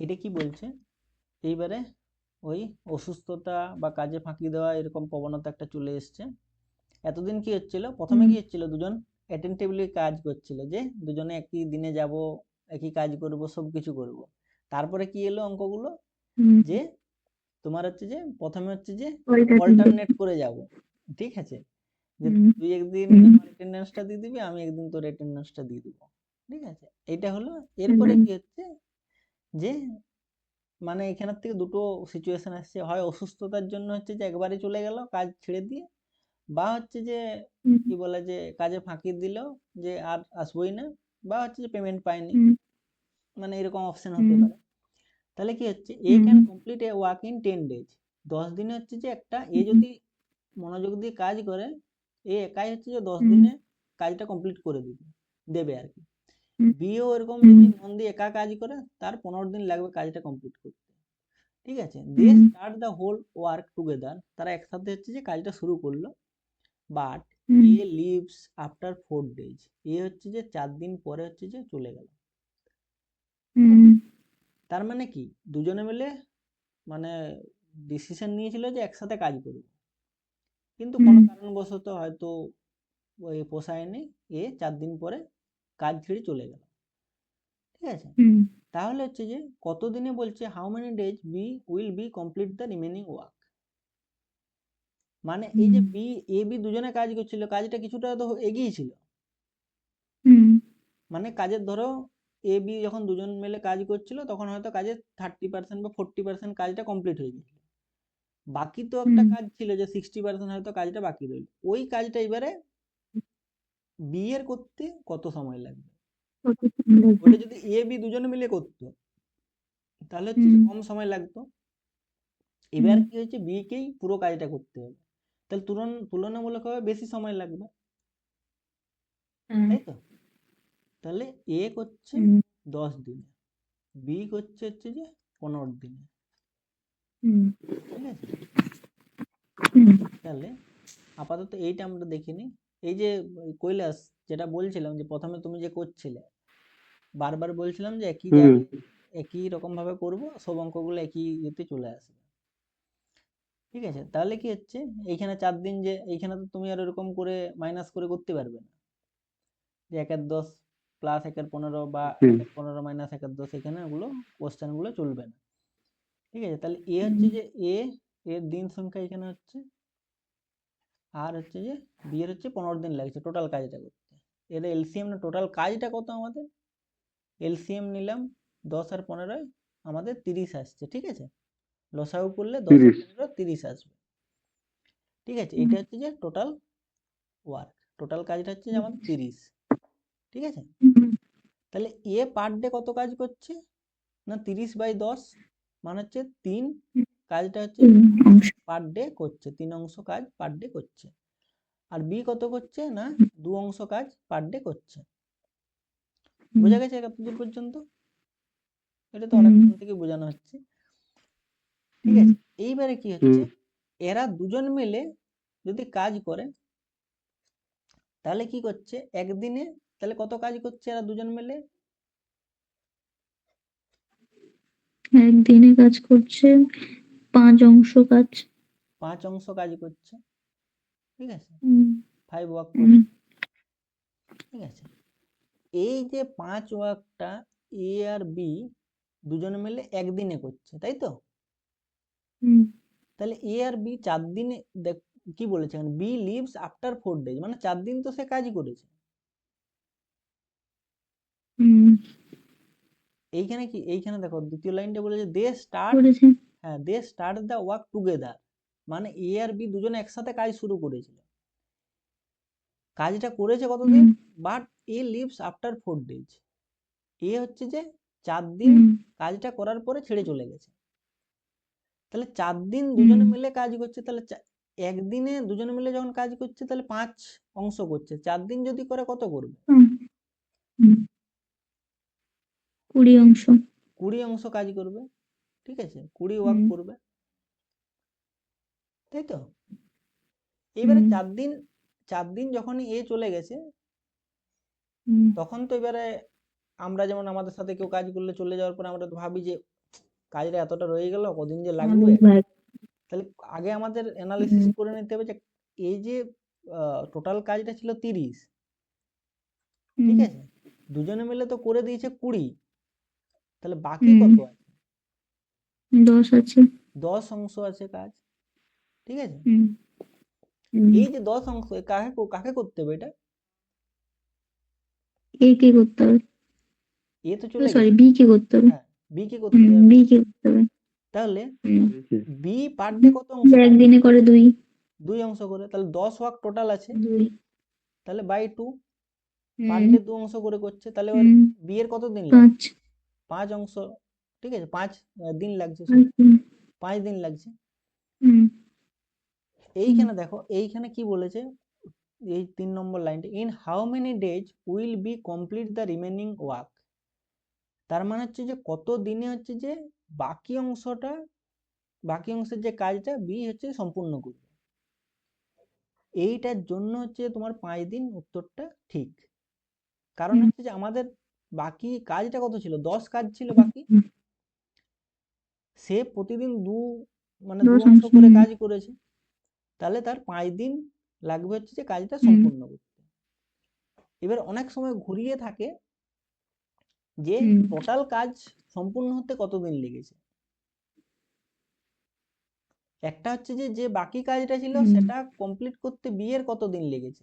এটা কি বলছে? এইবারে ওই অসুস্থতা বা কাজে ফাঁকি দেওয়া এরকম প্রবণতা একটা চলে এসছে। এতদিন কি হচ্ছিল? প্রথমে কি হচ্ছিল? দুজন অ্যাটেন্টিভলি কাজ করছিল যে দুজনে একই দিনে যাব একই কাজ করব সব কিছু করব। তারপরে কি এলো অঙ্কগুলো? যে তোমার হচ্ছে যে প্রথমে হচ্ছে যে অল্টারনেট করে যাব। ঠিক আছে? যে তুই একদিন। আমার অ্যাটেন্ডেন্সটা দিয়ে দিবি আমি একদিন তোর অ্যাটেন্ডেন্সটা দিয়ে দিব। ঠিক আছে? এটা হলো। এরপরে কি হচ্ছে? যে মানে এখানের থেকে দুটো সিচুয়েশন আসছে। হয় অসুস্থতার জন্য হচ্ছে যে একবারে চলে গেল কাজ ছেড়ে দিয়ে বা হচ্ছে যে কি বলে যে কাজে ফাঁকি দিল যে আর আসবোই না বা হচ্ছে যে পেমেন্ট পায়নি। মানে এরকম অপশন হতে পারে। তাহলে কি হচ্ছে? A can complete a work in ten days দশ দিনে হচ্ছে যে একটা এ যদি মনোযোগ দিয়ে কাজ করে এ একাই হচ্ছে যে দশ দিনে কাজটা কমপ্লিট করে দিবে দেবে আর কি। বিও এরকম যদি মন দিয়ে একা কাজ করে তার পনেরো দিন লাগবে কাজটা কমপ্লিট করতে। ঠিক আছে? They start the whole work together তারা একসাথে হচ্ছে যে কাজটা শুরু করল। But. A leaves after four days A হচ্ছে যে চার দিন পরে হচ্ছে যে চলে গেল। তার মানে কি? দুজনে মিলে মানে ডিসিশন নিয়েছিল যে একসাথে কাজ করব। কিন্তু কোনো কারণবশত হয়তো ওই পোষায়নি। এ চার দিন পরে কাজ ছেড়ে চলে গেল। ঠিক আছে? তাহলে হচ্ছে যে কতদিনে বলছে how many days B will be complete the remaining work মানে এই যে বি এ বি দুজনে কাজ করছিল কাজটা কিছুটা তো এগিয়ে ছিল। হুম। মানে কাজের ধরো এ বি যখন দুজন মিলে কাজ করছিল তখন হয়তো কাজের থার্টি পার্সেন্ট বা ফোরটি পার্সেন্ট কাজটা কমপ্লিট হয়ে গেছিল। বাকি তো একটা কাজ ছিল যে সিক্সটি পার্সেন্ট হয়তো কাজটা বাকি রইল। ওই কাজটা এবারে বি এর করতে কত সময় লাগবে? ওটা যদি এ বি দুজনে মিলে করতো তাহলে হচ্ছে কম সময় লাগতো। এবার। কি হচ্ছে বি কেই পুরো কাজটা করতে হবে। তাহলে তুলন তুলনামূলকভাবে বেশি সময় লাগবে। তাই তো? তাহলে এ করছে। দশ দিনে বি করছে হচ্ছে যে পনেরো দিনে। হুম। ঠিক আছে? তাহলে আপাতত এইটা আমরা দেখিনি এই যে কৈলাস যেটা বলছিলাম যে প্রথমে তুমি যে করছিলে বারবার বলছিলাম যে একই একই রকম ভাবে করব সব অঙ্কগুলো একই ইয়েতে চলে আসবে। ঠিক আছে? তাহলে কি হচ্ছে? এইখানে চার দিন যে এইখানে তো তুমি আর এরকম করে মাইনাস করে করতে পারবে না। যে একের দশ প্লাস একের পনেরো বা পনেরো মাইনাস একের দশ এখানে ওগুলো কোশ্চেনগুলো চলবে না। ঠিক আছে? তাহলে এ হচ্ছে যে এ এর দিন সংখ্যা এখানে হচ্ছে আর হচ্ছে যে বিয়ের হচ্ছে পনেরো দিন লাগছে টোটাল কাজটা করতে। এর এলসিএম না টোটাল কাজটা কত আমাদের? এলসিএম নিলাম দশ আর পনেরোয় আমাদের তিরিশ আসছে ঠিক আছে? লসাগু করলে দশ পনেরো তিরিশ আসবে। ঠিক আছে? এটা হচ্ছে যে টোটাল ওয়ার্ক টোটাল কাজটা হচ্ছে যে আমাদের তিরিশ ঠিক আছে? তাহলে এ পার ডে কত কাজ করছে? না তিরিশ বাই দশ মানে হচ্ছে তিন কাজটা হচ্ছে। পার ডে করছে তিন অংশ কাজ পার ডে করছে। আর বি কত করছে না দু অংশ কাজ পার ডে করছে। বোঝা গেছে এতদূর পর্যন্ত? এটা তো। অনেকক্ষণ থেকে বোঝানো হচ্ছে। ঠিক আছে? এইবারে কি হচ্ছে? এরা দুজন মিলে যদি কাজ করে তাহলে কি করছে? একদিনে তাহলে কত কাজ করছে এরা দুজন মিলে? একদিনে কাজ করছে পাঁচ অংশ কাজ। পাঁচ অংশ কাজ করছে। ঠিক আছে? ফাইভ ওয়ার্ক ঠিক আছে? এই যে পাঁচ ওয়ার্কটা এ আর বি দুজনে মিলে একদিনে করছে তাই তো? তাহলে এ আর বি চার দিনে দেখ কি বলেছে B leaves after four days মানে চার দিন তো সে কাজই করেছে। এইখানে কি? এইখানে দেখো দ্বিতীয় লাইনটা বলেছে দে স্টার্ট হ্যাঁ they start the work together মানে এ আর বি দুজনে একসাথে কাজ শুরু করেছিল। কাজটা করেছে কতদিন? But A leaves after four days A হচ্ছে যে চার দিন কাজটা করার পরে ছেড়ে চলে গেছে। তাহলে চার দিন দুজনে মিলে কাজ করছে তাহলে একদিনে দুজনে মিলে যখন কাজ করছে তাহলে পাঁচ অংশ করছে। চার দিন যদি করে কত করবে। কুড়ি অংশ। কুড়ি অংশ কাজ করবে। ঠিক আছে? কুড়ি ওয়ার্ক হুম। করবে তাই তো? এবারে। চার দিন চার দিন যখন এ চলে গেছে তখন তো এবারে আমরা যেমন আমাদের সাথে কেউ কাজ করলে চলে যাওয়ার পর আমরা ভাবি যে কাজটা এতটা রয়ে গেল কদিন যে লাগবে। তাহলে আগে আমাদের অ্যানালিসিস করে নিতে হবে যে এই যে টোটাল কাজটা ছিল তিরিশ। ঠিক আছে? দুজনে মিলে তো করে দিয়েছে কুড়ি। তাহলে বাকি কত আছে? দশ আছে। দশ অংশ আছে কাজ। ঠিক আছে। এই যে দশ অংশ কাকে কাকে করতে হবে এটা? এ কে করতে হবে। এ তো চলে সরি বি কে করতে হবে। হ্যাঁ বি কে করতে হবে। বি কে করতে হবে। তাহলে বি পার ডে কত অংশ? একদিনে করে দুই। দুই অংশ করে। তাহলে দশ ওয়াক টোটাল আছে। তাহলে বাই টু। পার ডে দু অংশ করে করছে। তাহলে বি এর কত দিন পাঁচ। পাঁচ অংশ ঠিক আছে? পাঁচ দিন লাগছে পাঁচ দিন লাগছে। এইখানে দেখো এইখানে কি বলেছে? এই তিন নম্বর লাইনটা in how many days will be complete the remaining work তার মানে হচ্ছে যে কত দিনে হচ্ছে যে বাকি অংশটা বাকি অংশের যে কাজটা বি হচ্ছে সম্পূর্ণ করবে। এইটার জন্য হচ্ছে তোমার পাঁচ দিন উত্তরটা ঠিক। কারণ হচ্ছে যে আমাদের বাকি কাজটা কত ছিল? দশ কাজ ছিল বাকি। সে প্রতিদিন দু মানে দু অংশ করে কাজ করেছে। তাহলে তার পাঁচ দিন লাগবে হচ্ছে যে কাজটা সম্পূর্ণ করতে। এবার অনেক সময় ঘুরিয়ে থাকে যে টোটাল কাজ সম্পূর্ণ হতে কতদিন লেগেছে? একটা হচ্ছে যে যে বাকি কাজটা ছিল সেটা কমপ্লিট করতে বিয়ের কতদিন লেগেছে?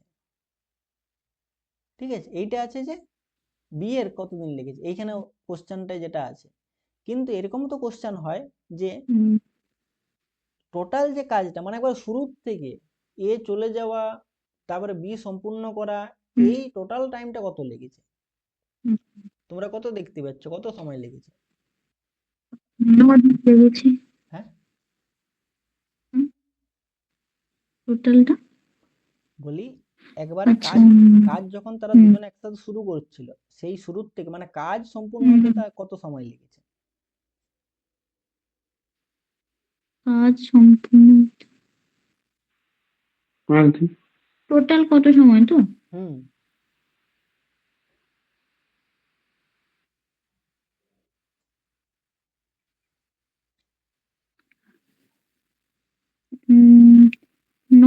ঠিক আছে? এইটা আছে যে বিয়ের কতদিন লেগেছে? এইখানে কোশ্চেনটা যেটা আছে। কিন্তু এরকম তো কোশ্চেন হয় যে টোটাল যে কাজটা মানে একবার শুরুর থেকে এ চলে যাওয়া তারপরে বি সম্পূর্ণ করা এই টোটাল টাইমটা কত লেগেছে? তোমরা কত দেখতে পাচ্ছ? কত সময় লেগেছে? লেগেছে। হ্যাঁ? টোটালটা বলি একবারে আচ্ছা কাজ কাজ যখন তারা। দুজনে একসাথে শুরু করছিল সেই শুরুর থেকে মানে কাজ সম্পূর্ণ হতে কত সময় লেগেছে? কাজ সম্পূর্ণ টোটাল কত সময় তো? হুম। উম, ন।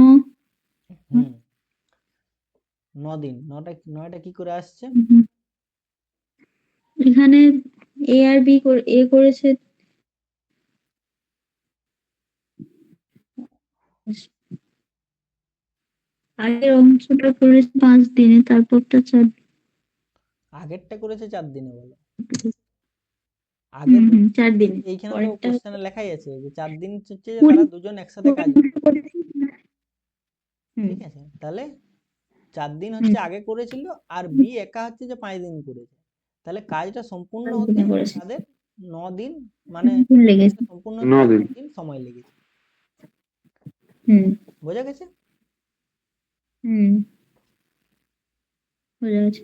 হুম। ন দিন। নটা নয়টা কি করে আসছে? এখানে এ আর বি এ করেছে আগের অংশটা করেছে পাঁচ দিনে তারপরটা চার আগেরটা করেছে চার দিনে বলো। দিনে। আগের হুম, হুম, চার দিনে। এইখানে তো পরেরটা কোশ্চেনে লেখাই আছে যে চার দিন হচ্ছে তারা দুজন একসাথে কাজ ঠিক আছে তাহলে চার দিন হচ্ছে আগে করেছিল আর বি একা হচ্ছে যে পাঁচ দিন করেছে। তাহলে কাজটা সম্পূর্ণ হতে তাদের ন দিন মানে কাজটা সম্পূর্ণ দিন। দিন সময় লেগেছে। হুম। বোঝা গেছে? হুম বোঝা গেছে